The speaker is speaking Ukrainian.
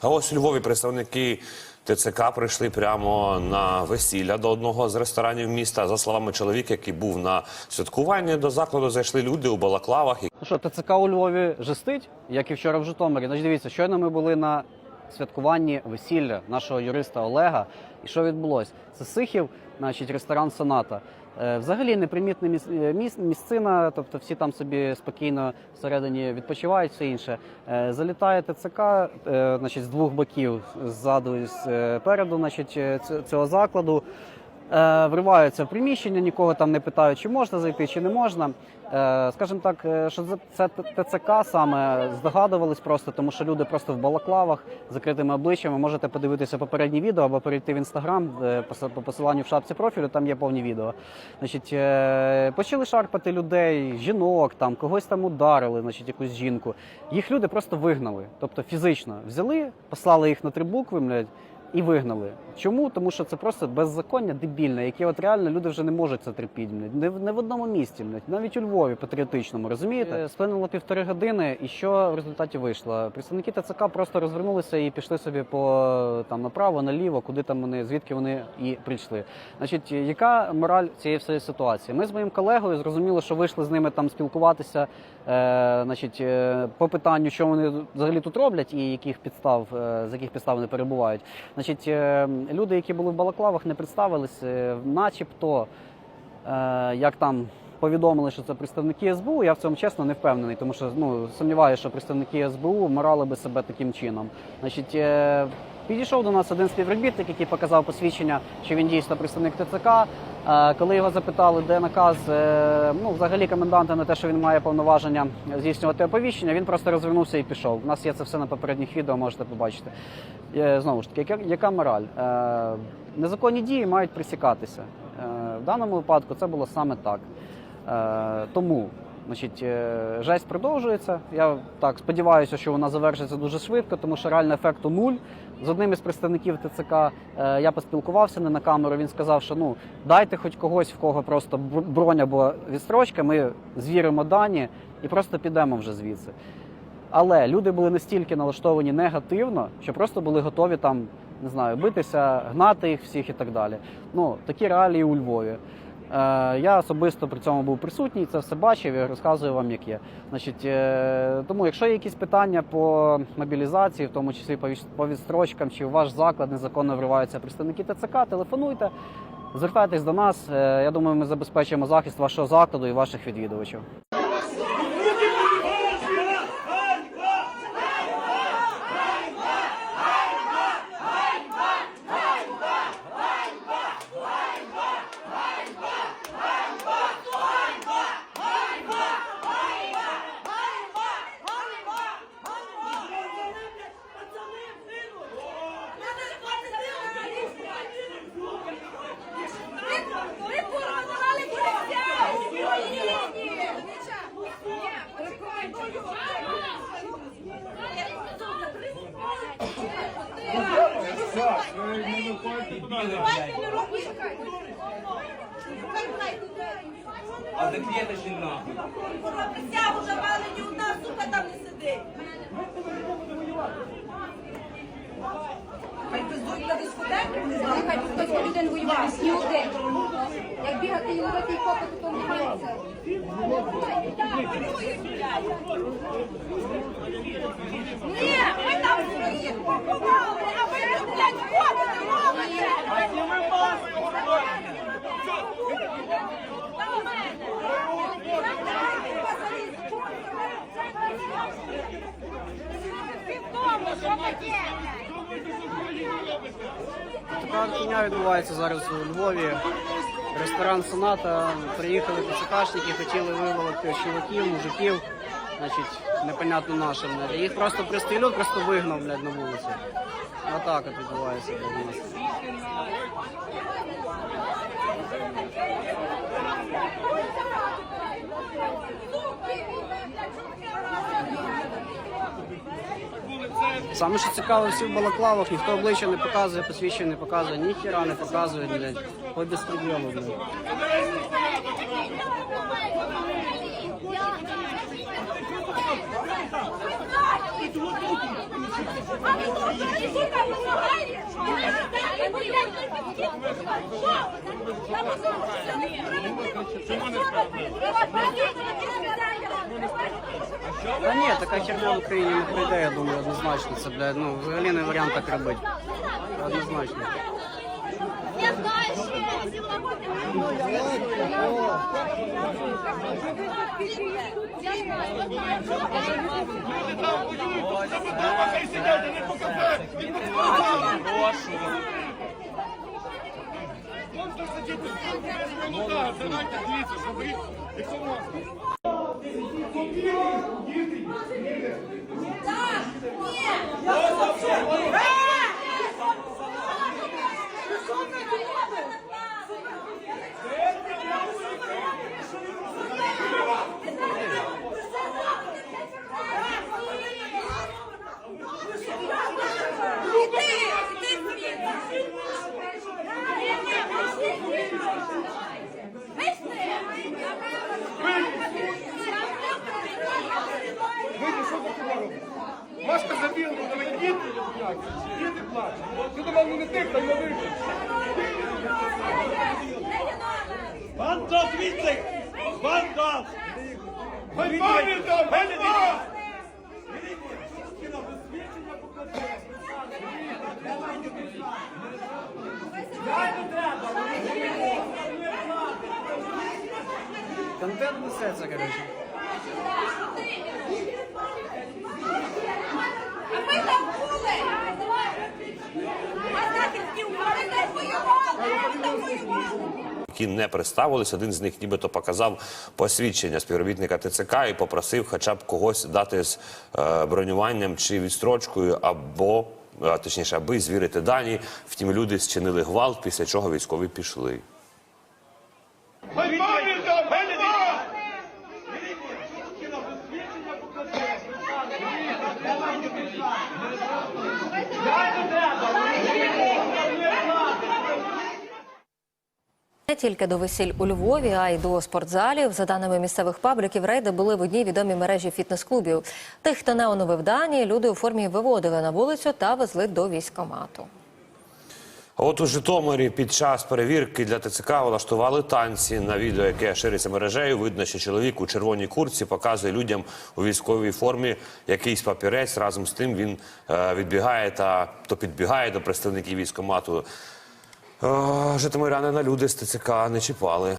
А ось у Львові представники ТЦК прийшли прямо на весілля до одного з ресторанів міста. За словами чоловіка, який був на святкуванні, до закладу зайшли люди у балаклавах. Ну що, ТЦК у Львові жестить, як і вчора в Житомирі. Значить, дивіться, щойно ми були на святкуванні весілля нашого юриста Олега. І що відбулося? Це Сихів, значить, ресторан Соната. Е, Взагалі непримітна е, місцина, тобто всі там собі спокійно всередині відпочивають, все інше. Е, Залітає ТЦК значить, з двох боків, ззаду і спереду значить, цього закладу. Е, вриваються в приміщення, нікого там не питають, чи можна зайти, чи не можна. Е, скажімо так, е, що це ТЦК саме здогадувались просто, тому що люди просто в балаклавах з закритими обличчями. Можете подивитися попереднє відео або перейти в інстаграм по посиланню в шапці профілю, там є повні відео. Значить, почали шарпати людей, жінок, там когось там ударили, значить, якусь жінку. Їх люди просто вигнали, тобто фізично взяли, послали їх на три букви, блядь, і вигнали. Чому? Тому що це просто беззаконня дебільне, яке от реально люди вже не можуть це терпіти. Не, не в одному місті, навіть у Львові патріотичному, розумієте? Е, Сплинуло півтори години, і що в результаті вийшло? Представники ТЦК просто розвернулися і пішли собі по там направо, наліво, куди там вони, звідки вони і прийшли. Значить, яка мораль цієї всієї ситуації? Ми з моїм колегою зрозуміли, що вийшли з ними там спілкуватися, е, значить, е, по питанню, що вони взагалі тут роблять і яких підстав, е, з яких підстав вони перебувають. Значить, е, люди, які були в балаклавах, не представились, е, начебто, е, як там. Повідомили, що це представники СБУ. Я в цьому чесно не впевнений, тому що ну сумніваюся, що представники СБУ морали би себе таким чином. Значить, підійшов до нас один співробітник, який показав посвідчення, що він дійсно представник ТЦК. Е, коли його запитали, де наказ, е, ну взагалі коменданта на те, що він має повноваження здійснювати оповіщення, він просто розвернувся і пішов. У нас є це все на попередніх відео, можете побачити. Е, Знову ж таки, яка, мораль? Незаконні дії мають присікатися. В даному випадку це було саме так. Тому значить, е, жесть продовжується. Я так сподіваюся, що вона завершиться дуже швидко, тому що реально ефекту нуль. З одним із представників ТЦК е, я поспілкувався не на камеру. Він сказав, що ну дайте хоч когось, в кого просто бр- бронь або відстрочка, ми звіримо дані і просто підемо вже звідси. Але люди були настільки налаштовані негативно, що просто були готові там, не знаю, битися, гнати їх всіх і так далі. Ну, такі реалії у Львові. Е, я особисто при цьому був присутній, це все бачив і розказую вам, як є. Значить, е, тому, якщо є якісь питання по мобілізації, в тому числі по відстрочкам, чи в ваш заклад незаконно вриваються представники ТЦК, телефонуйте, звертайтесь до нас. Е, я думаю, ми забезпечимо захист вашого закладу і ваших відвідувачів. А за клеточный нахуй. Присягу давали, ні одна сука там не сидить. Хай пиздують на дискотеку, не знаю. Хай тут хтось один воювати, ні один. Як бігати і ловити і копати, то не мається. Ні, ми там своїх поховали, а ви тут, блядь, ходите, робите. Ми Що таке? Така відбувається зараз у Львові. Ресторан Соната. Приїхали ТЦКшники, хотіли виволити чоловіків, мужиків. Значить, непонятно нашим. Їх просто пристрілю, просто вигнав, блядь, на вулицю. От відбувається блядь, у нас. Саме що цікаво, всі в балаклавах, ніхто обличчя не показує, посвідчення не показує, ні хіра не показує, блядь. Хоч без проблему, блядь. Ні, А ви що, сука, вимагаєте? Ви блядь, Що? Та ви що, це не Та ні, така херня в Україні не прийде, я думаю, однозначно. Це, блядь, ну, взагалі не варіант так робити. Однозначно. Я знаю, що Іди, іди звідси. Вийди, що ти туди робиш? Машка забіла, на мене діти плачуть. Діти плачуть. Ти думав, ну не тих, та й не вийшов. Бандал звідси! Бандал! Гальмові там, гальмові! Контент несеться, коротше. А ми там були. А західні ми там воювали. Ми там воювали. які не представились. Один з них нібито показав посвідчення співробітника ТЦК і попросив хоча б когось дати з е, бронюванням чи відстрочкою, або е, точніше, аби звірити дані. Втім, люди зчинили гвалт, після чого військові пішли. Гальмові там, гальмові! Не тільки до весіль у Львові, а й до спортзалів. За даними місцевих пабліків, рейди були в одній відомій мережі фітнес-клубів. Тих, хто не оновив дані, люди у формі виводили на вулицю та везли до військкомату. А от у Житомирі під час перевірки для ТЦК влаштували танці. На відео, яке шириться мережею, видно, що чоловік у червоній куртці показує людям у військовій формі якийсь папірець. Разом з тим він е, відбігає та то підбігає до представників військкомату. Житомиряни на люди з ТЦК не чіпали.